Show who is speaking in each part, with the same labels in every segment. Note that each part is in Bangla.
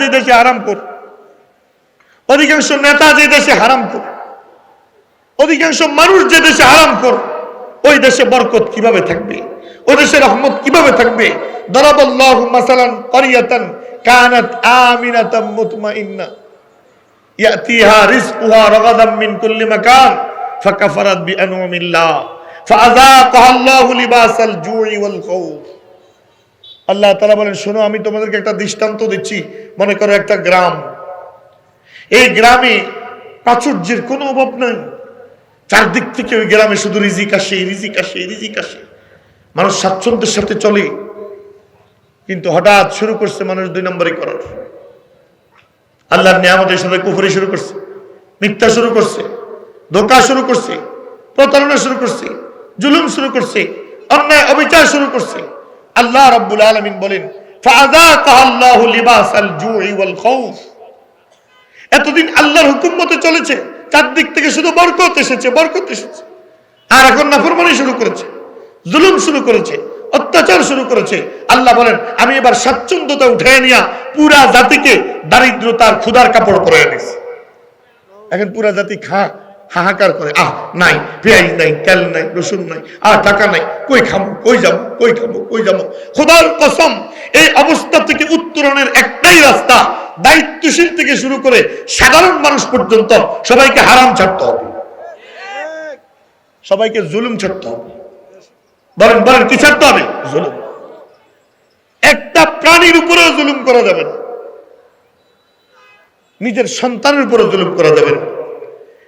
Speaker 1: যে দেশে হারাম অধিকাংশ নেতা যে দেশে হারাম অধিকাংশ মানুষ যে দেশে হারাম ওই দেশে বরকত কীভাবে থাকবে? ওই দেশে রহমত কীভাবে থাকবে? দরাবাল্লাহু মাসালান করিয়াতান কানাত আমিনাতাম মুতমাইন্না। ইয়াতিহা রিজকুহা রাগাদাম মিন কুল্লি মাকান, ফাকাফারাত ফাআযাকাহা আল্লাহু লিবাসাল জুই ওয়াল খাউফ আল্লাহ তাআলা বলেন, শোনো, আমি তোমাদেরকে একটা দৃষ্টান্ত দিচ্ছি। মনে করো একটা গ্রাম। এই গ্রামে প্রাচুর্যের কোনো অভাব নাই। চারদিক থেকে ওই গ্রামে শুধু রিজিক আসে রিজিক আসে রিজিক আসে। মানুষ স্বাচ্ছন্দ্যের সাথে চলে। কিন্তু হঠাৎ শুরু করছে মানুষ দুই নম্বরে করার। আল্লাহর নিয়ামতের সাথে কুফরি শুরু করছে, মিথ্যা শুরু করছে, ধোকা শুরু করছে, প্রতারণা শুরু করছে, জুলুম শুরু করছে, অন্যায়, অবিচার শুরু করছে। আল্লাহ রাব্বুল আলামিন বলেন ফাযাকাহা আল্লাহু লিবাসাল জুই ওয়াল খাউফ। এতদিন আল্লাহর হুকুম মতো চলেছে, চারদিক থেকে শুধু বরকত এসেছে বরকত এসেছে। আর এখন নাফরমানি শুরু করেছে, জুলুম শুরু করেছে, অত্যাচার শুরু করেছে। আল্লাহ বলেন, আমি এবার স্বাচ্ছন্দ্যতা উঠে নিয়া পুরা জাতিকে দারিদ্রতার ক্ষুধার কাপড় পরে এনেছি এখন পুরা জাতি খা হাহাকার করে, আহ, নাই, পেঁয়াজ নাই, তেল নাই, রসুন নাই, আর টাকা নাই, কই খাব কই যাব, কই খাব কই যাব? খোদার কসম, এই অবস্থা থেকে উত্তরণের একটাই রাস্তা, দায়িত্বশীল থেকে শুরু করে সাধারণ মানুষ পর্যন্ত সবাইকে হারাম ছাড়তে হবে। সবাইকে জুলুম ছাড়তে হবে। বলেন বলেন কি ছাড়তে হবে? জুলুম। একটা প্রাণীর উপরেও জুলুম করা যাবে না। নিজের সন্তানের উপরে জুলুম করা যাবে না।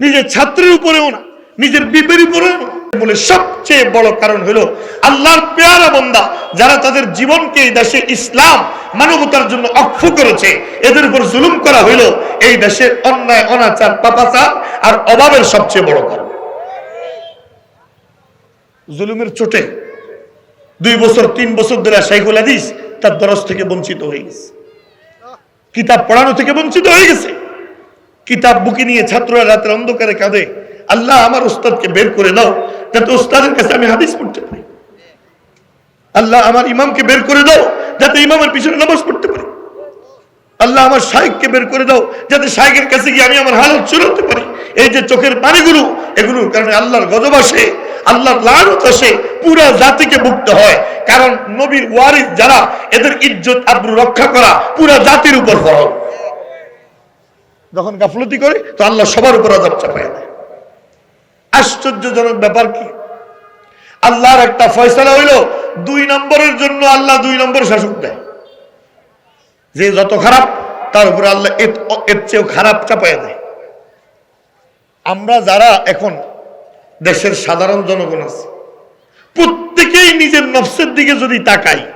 Speaker 1: নিজের ছাত্রের উপরেও না, নিজের বিপের উপরেও বলে সবচেয়ে বড় কারণ হলো আল্লাহর পেয়ারা বন্দা যারা তাদের জীবনকে এই দেশে ইসলাম, মানবতার জন্য অক্ষ করেছে, এদের উপর জুলুম করা হইল এই দেশের অন্যায়, অনাচার, পাপাচার আর অভাবের সবচেয়ে বড় কারণ। জুলুমের চোটে দুই বছর, তিন বছর ধরে শাইখুল হাদিস তার দরস থেকে বঞ্চিত হয়ে গেছে। কিতাব পড়ানো থেকে বঞ্চিত হয়ে গেছে। কিতাব বুকে নিয়ে ছাত্ররা রাতের অন্ধকারে কাঁদে। আল্লাহ আমার উস্তাদকে বের করে দাও, যাতে উস্তাদের কাছে আমি হাদিস পড়তে পারি। আল্লাহ আমার ইমামকে বের করে দাও, যাতে ইমামের পিছনে নামাজ পড়তে পারি। আল্লাহ আমার শাইককে বের করে দাও, যাতে শাইকের কাছে গিয়ে আমি আমার হালত চুরাতে পারি। এই যে চোখের পানিগুলো, এগুলোর কারণে আল্লাহর গজব আসে, আল্লাহর লানত আসে, পুরা জাতিকে মুক্ত হয়। কারণ নবীর ওয়ারিস যারা, এদের ইজ্জত আব্রু রক্ষা করা পুরা জাতির উপর ফরজ। যখন গাফলতি করে, তো আল্লাহ সবার উপর আজাব চাপায় দেয়। আশ্চর্যজনক ব্যাপার কি? আল্লাহর একটা ফয়সালা হইল, দুই নম্বরের জন্য আল্লাহ দুই নম্বর শাসক দেয়। যে যত খারাপ, তার উপরে আল্লাহ এর- চেয়েও খারাপ চাপায় দেয়। আমরা যারা এখন দেশের সাধারণ জনগণ আছে, প্রত্যেকেই নিজের নফসের দিকে যদি তাকাই,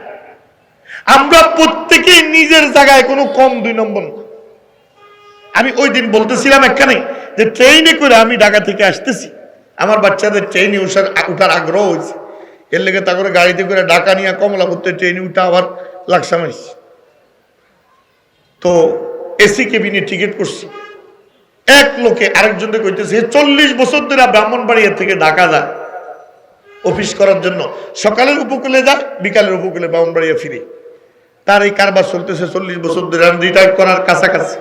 Speaker 1: আমরা প্রত্যেকেই নিজের জায়গায় কোনো কম দুই নম্বর না। আমি ওই দিন বলতেছিলাম এখানে যে ট্রেনে করে আমি ঢাকা থেকে আসতেছি। আমার বাচ্চাদের ট্রেনে উঠার উঠার আগ্রহ হয়েছে। এর লেগে তা করে গাড়িতে করে ঢাকা নিয়ে কমলা করতে ট্রেনে উঠা আবার লাকসামাইছি তো এসি কেবিনে টিকিট করছি। এক লোকে আরেকজনকে কইতেছে চল্লিশ বছর ধরে ব্রাহ্মণবাড়িয়া থেকে ঢাকা যায় অফিস করার জন্য সকালের উপকূলে যায় বিকালের উপকূলে ব্রাহ্মণবাড়িয়া ফিরে। তার এই কারবার চলতেছে চল্লিশ বছর ধরে রিটায়ার করার কাছাকাছি।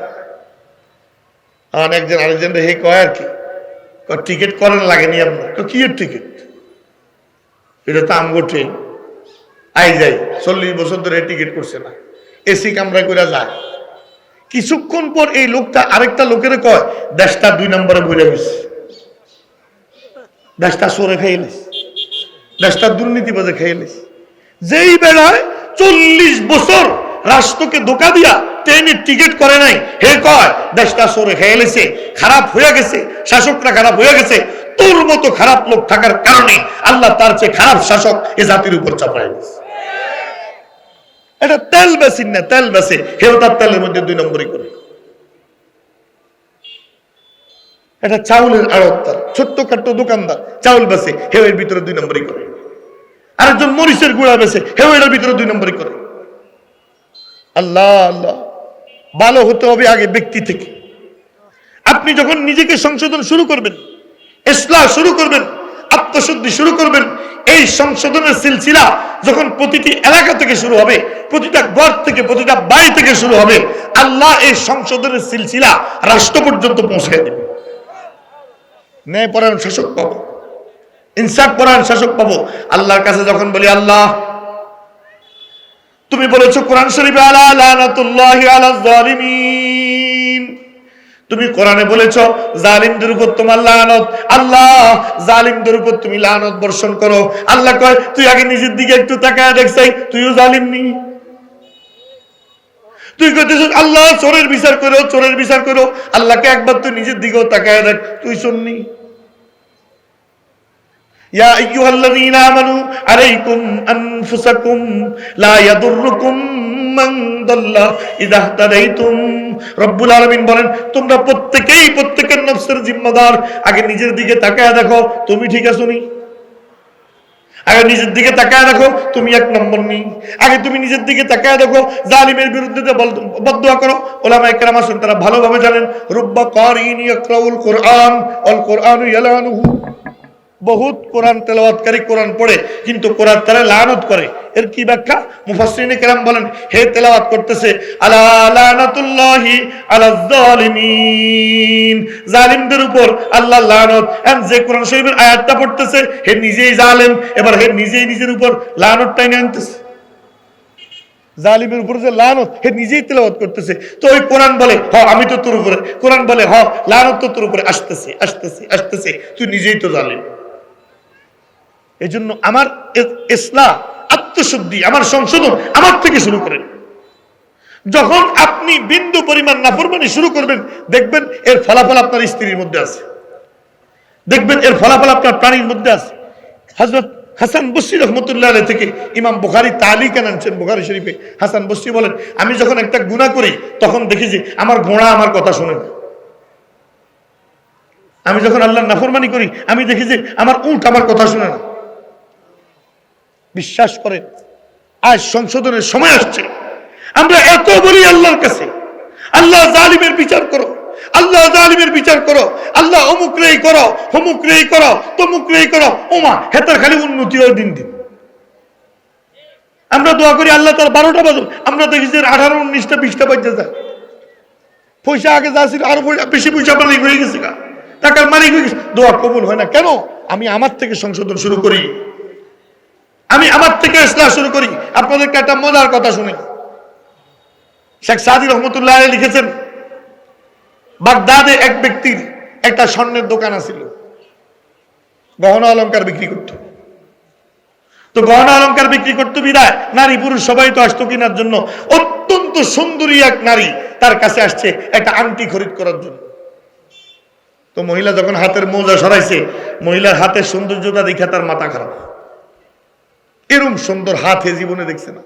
Speaker 1: আমার একজন আরেকজন হে কয় আর কি টিকিট করেন লাগেনি আপনার? তো কি টিকিট? এটা তো আমগো ট্রেন। আই যাই, চল্লিশ বছর ধরে টিকিট করছে না। এসি কামরা করে যায়। কিছুক্ষণ পর এই লোকটা আরেকটা লোকের কয়, দেশটা দুই নম্বরে বইরে গেছে। দেশটা সরে খাইলিস দেশটা দুর্নীতিবাজে খাইলিস যেই বেলায় চল্লিশ বছর রাষ্ট্রকে ধোকা দিয়া ট্রেনের টিকিট করে নাই। হে কয়, দেশটা সরে খেয়েছে খারাপ হয়ে গেছে, শাসকরা খারাপ হয়ে গেছে, তোর মতো খারাপ লোক থাকার কারণে আল্লাহ তার চেয়ে খারাপ শাসক এ জাতির উপর চাপায় গেছে এটা তেল বেসিন না, তেল বেসে হেও তার তেলের মধ্যে দুই নম্বরই করে। এটা চাউলের আড়তদার ছোট্ট খাট্ট দোকানদার, চাউল বেসে হেও এর ভিতরে দুই নম্বরই করে। আরেকজন মরিচের গুঁড়া বেসে হেও এটার ভিতরে দুই নম্বরই করে। আল্লাহ আল্লাহ। ভালো হতে হবে আগে ব্যক্তি থেকে। আপনি যখন নিজেকে সংশোধন শুরু করবেন ইসলাম শুরু করবেন, আত্মশুদ্ধি শুরু করবেন, এই সংশোধনের সিলসিলা যখন প্রতিটি এলাকা থেকে শুরু হবে, প্রতিটা ঘর থেকে, প্রতিটা বাড়ি থেকে শুরু হবে, আল্লাহ এই সংশোধনের সিলসিলা রাষ্ট্র পর্যন্ত পৌঁছে দেবে। ন্যায় পরায়ণ শাসক পাবো। ইনসাফ পরায়ণ শাসক পাবো। আল্লাহর কাছে যখন বলি, আল্লাহ তুমি বলেছ, কোরআন শরীফে, আলা লানাতুল্লাহি আলা জালিমিন তুমি কোরআনে বলেছ, জালিমদের উপর তোমার লানত। আল্লাহ, জালিমদের উপর তুমি লানত বর্ষণ করো। আল্লাহ কয়, তুই আগে নিজের দিকে একটু তাকায় দেখছাই তুইও জালিম নি। তুই কইতেছ আল্লাহ, চোরের বিচার করো, চোরের বিচার করো। আল্লাহকে একবার তুই নিজের দিকেও তাকায় দেখ, তুই শুননি يا أيها الذين آمنوا عليكم أنفسكم لا يضركم من ضل إذا اهتديتم রব্বুল আলামিন বলেন তোমরা প্রত্যেকেই প্রত্যেকের নফসের জিম্মাদার আগে নিজের দিকে তাকায় দেখো তুমি ঠিক আছো নি আগে নিজের দিকে তাকায় দেখো তুমি এক নম্বর নেই আগে তুমি নিজের দিকে তাকায় দেখো জালিমের বিরুদ্ধে যে বল- বদদোয়া করো ওলামা একরাম আছেন তারা ভালোভাবে জানেন রুব্বা কারিন ইয়াকরাউল কোরআন অল কোরআন ইয়ালানুহু বহুত কোরআন তেলাওয়াতকারী কোরআন পড়ে, কিন্তু কোরআন তারা লানত করে। এর কি ব্যাখ্যা? মুফাসসিরিনে কেরাম বলেন, হে তেলাওয়াত করতেছে, আলা লানাতুল্লাহি আলা জালিমিন জালিমদের উপর আল্লাহ লানত। এন্ড যে কোরআন শরীফের আয়াতটা পড়তেছে, হে নিজেই জালেম, এবার হে নিজেই নিজের উপর লানত টাইনে আনতেছে। জালিমের উপর যে লানত, হে নিজেই তেলাওয়াত করতেছে। তো ওই কোরআন বলে, হ, আমি তো তোর উপরে, কোরআন বলে, হ, লানত তো তোর উপরে আসতেছে আসতেছে আসতেছে, তুই নিজেই তো জালিম। এই জন্য আমার ইসলাম আত্মশুদ্ধি, আমার সংশোধন আমার থেকে শুরু করেন। যখন আপনি বিন্দু পরিমাণ নাফরমানি শুরু করবেন, দেখবেন এর ফলাফল আপনার স্ত্রীর মধ্যে আছে। দেখবেন এর ফলাফল আপনার প্রাণীর মধ্যে আছে। হজরত হাসান বসরি রহমতুল্লাহ থেকে ইমাম বুখারি তালিক আনছেন বুখারি শরীফে। হাসান বসরি বলেন, আমি যখন একটা গুনাহ করি, তখন দেখি যে আমার ঘোড়া আমার কথা শোনে না। আমি যখন আল্লাহ নাফরমানি করি, আমি দেখি যে আমার উঠ আমার কথা শুনে না। বিশ্বাস করেন আজ সংশোধনের সময় আসছে। আমরা এত বলি আল্লাহর কাছে। আল্লাহ জালিমের বিচার করো, আল্লাহ জালিমের বিচার করো, আল্লাহ অমুক রেই করো, অমুক রেই করো, তমুক রেই করো। ওমা হেতার খালি উন্নতি হয় দিন দিন। আমরা দোয়া করি আল্লাহ তার বারোটা বাজো আমরা দেখি যে আঠারো, উনিশটা, বিশটা বাজতে যায়। পয়সা আগে যা ছিল আরও বেশি পয়সা মালিক হয়ে গেছে টাকার মালিক হয়ে গেছে। দোয়া কবুল হয় না। কেন? আমি আমার থেকে সংশোধন শুরু করি। আমি আমার থেকে ইসলাম শুরু করি। আপনাদেরকে একটা মজার কথা শুনি। শেখ সাদি রহমতুল্লাহ লিখেছেন, বাগদাদে এক ব্যক্তির একটা স্বর্ণের দোকান আছিল। গহনা অলংকার বিক্রি করত। তো গহনা অলংকার বিক্রি করতে বিদায়। নারী পুরুষ সবাই তো আসতো কেনার জন্য। অত্যন্ত সুন্দরী এক নারী তার কাছে আসছে একটা আংটি খরিদ করার জন্য। তো মহিলা যখন হাতের মোজা সরাইছে, মহিলার হাতের সৌন্দর্যতা দেখে তার মাথা খারাপ। এরম সুন্দর হাত হে জীবনে দেখছে না।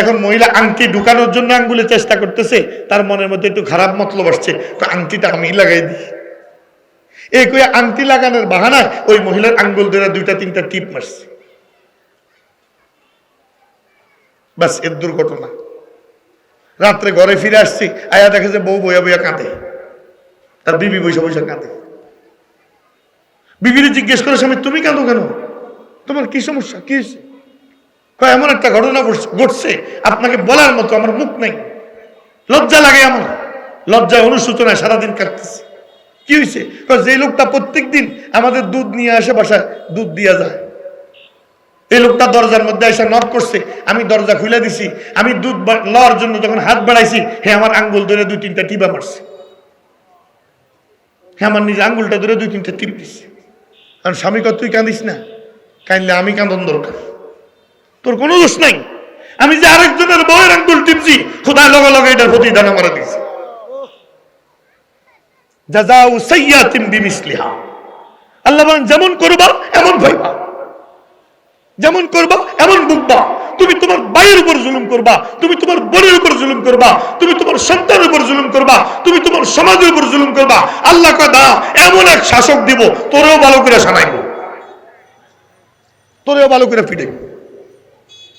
Speaker 1: এখন মহিলা আংটি ঢুকানোর জন্য আঙ্গুলে চেষ্টা করতেছে, তার মনের মধ্যে একটু খারাপ মতলব আসছে আংটিটা আমি লাগাই দিই। এই কই আংটি লাগানোর বাহানায় ওই মহিলার আঙ্গুল ধরে দুইটা, তিনটা টিপ মারছে। বাসের দুর্ঘটনা। রাত্রে ঘরে ফিরে আসছি, আয়া দেখে যে বউ বইয়া বইয়া কাঁদে। তার বিবি বৈশা বৈশা কাঁদে। বিবিরে জিজ্ঞেস করে, স্বামী, তুমি কাঁদো কেন? তোমার কি সমস্যা? কি হয়েছে? এমন একটা ঘটনা ঘটছে- আপনাকে বলার মতো আমার মুখ নাই। লজ্জা লাগে আমার। লজ্জায় অনুসূচনায় সারাদিন কাটতেছে। কি হয়েছে? যে লোকটা প্রত্যেক দিন আমাদের দুধ নিয়ে আসে বাসায়, দুধ দিয়া যায়। এই লোকটা দরজার মধ্যে এসে নক করছে, আমি দরজা খুলে দিছি। আমি দুধ লওয়ার জন্য যখন হাত বাড়াইছি, হে আমার আঙ্গুল ধরে দুই তিনটা টিপা মারছে। হ্যাঁ আমার নিজে আঙ্গুলটা ধরে দুই তিনটা টিপ দিচ্ছে কারণ স্বামী কত তুই কাঁদিস না? কাঁদলে আমি কাঁদন দরকার। তোর কোনো দোষ নাই। আমি যে আরেকজনের বউয়ের আঙ্গুল টিপছি খোদায় লগে লগে এটার প্রতিদান আমার দিছি। জাজাউ বিমিসলিহা। আল্লাহ বলেন, যেমন করবা, এমন ভাইবা। যেমন করবা, এমন বুকবা। তুমি তোমার ভাইয়ের উপর জুলুম করবা, তুমি তোমার বোনের উপর জুলুম করবা, তুমি তোমার সন্তানের উপর জুলুম করবা, তুমি তোমার সমাজের উপর জুলুম করবা। আল্লাহ কয়, দাঁড়া, এমন এক শাসক দিব, তোরেও ভালো করে তোরেও ভালো করে ফিটাইব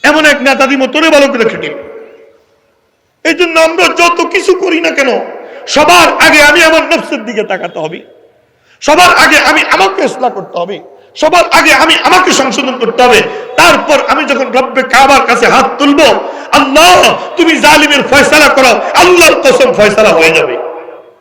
Speaker 1: এমন এক নেতা দিব তোরে ভালো করে ফিটাইব এই জন্য আমরা যত কিছু করি না কেন, সবার আগে আমি আমার নফসের দিকে তাকাতে হবে। সবার আগে আমি আমাকে ইসলাহ করতে হবে। সবার আগে আমি আমাকে সংশোধন করতে হবে। তারপর আমি যখন রব্বে কাবার কাছে হাত তুলবো, আল্লাহ, তুমি জালিমের ফয়সালা করো আল্লাহর কসম ফয়সালা হয়ে যাবে।